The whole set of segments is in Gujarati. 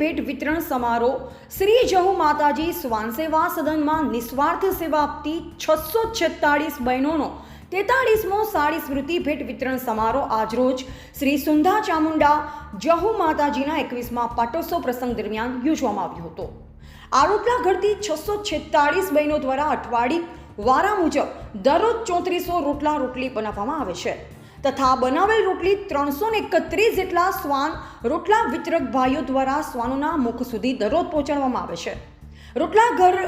ભેટ વિતરણ સમારોહ શ્રી જહુ માતાજી સ્વાન સેવા સદનમાં નિસ્વાર્થ સેવા આપતી છસો છેતાળીસ બહેનોનો તેતાળીસમો સાડી સ્મૃતિ ભેટ વિતરણ સમારોહ આજરોજ શ્રી સુંધા ચામુંડા જહુ માતાજીના એકવીસમાં પાટોત્સવ પ્રસંગ દરમિયાન યોજવામાં આવ્યો હતો. આરોપલા ઘડતી છસો છેતાળીસ બહેનો દ્વારા અઠવાડિક વારા મુજબ દરરોજ ચોત્રીસો રોટલા રોટલી બનાવવામાં આવે છે. તથા બનાવેલ રોટલી ત્રણસો ને એકત્રીસ જેટલા શ્વાન રોટલા વિતરક ભાઈઓ દ્વારા શ્વાનોના મુખ સુધી દરરોજ પહોંચાડવામાં આવે છે. રોટલા ઘર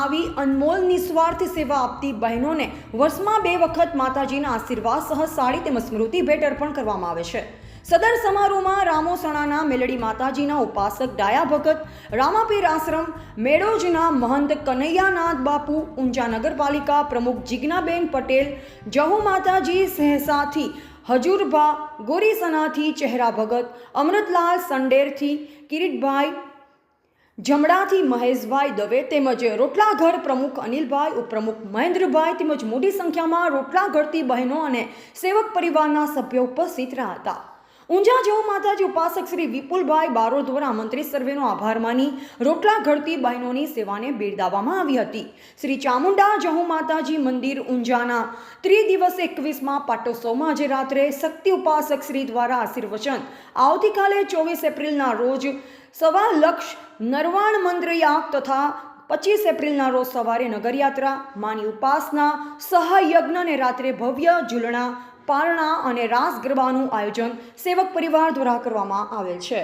આવી અનમોલ નિસ્વાર્થ સેવા આપતી બહેનોને વર્ષમાં બે વખત માતાજીના આશીર્વાદ સહ સાડી તેમજ સ્મૃતિ ભેટ અર્પણ કરવામાં આવે છે. સદર સમારોહમાં રામોસણાના મેલડી માતાજીના ઉપાસક ડાયા ભગત, રામાપીર આશ્રમ, મેળોજના મહંત કનૈયાનાથ બાપુ, ઊંઝા નગરપાલિકા પ્રમુખ જિજ્ઞાબેન પટેલ, જહુ માતાજી સહેસાથી, હજુરભા, ગોરીસનાથી ચહેરા ભગત, અમૃતલાલ સંડેરથી, કિરીટભાઈ જમડાથી મહેશભાઈ દવે તેમજ રોટલાઘર પ્રમુખ અનિલભાઈ, ઉપપ્રમુખ મહેન્દ્રભાઈ તેમજ મોટી સંખ્યામાં રોટલા ઘરતી બહેનો અને સેવક પરિવારના સભ્યો ઉપસ્થિત રહ્યા હતા. ઊંઝા જેવો માતાજી ઉપાસક શ્રી વિપુલભાઈ બારો દ્વારા મંત્રી સર્વેનો આભાર માની રોટલા ઘડતી બહેનોની સેવાને બિરદાવવામાં આવી હતી. શ્રી ચામુંડા જહુ માતાજી મંદિર ઊંઝાના ત્રિદિવસ એકવીસમાં પાટોત્સવમાં આજે રાત્રે શક્તિ ઉપાસક શ્રી દ્વારા આશીર્વચન. આવતીકાલે ચોવીસ એપ્રિલના રોજ સવા લક્ષ નરવાણ મંત્રયાગ તથા પચીસ એપ્રિલના રોજ સવારે નગરયાત્રા, માની ઉપાસના સહયજ્ઞને રાત્રે ભવ્ય ઝૂલણા પારણા અને રાસ ગરબાનું આયોજન સેવક પરિવાર દ્વારા કરવામાં આવેલ છે.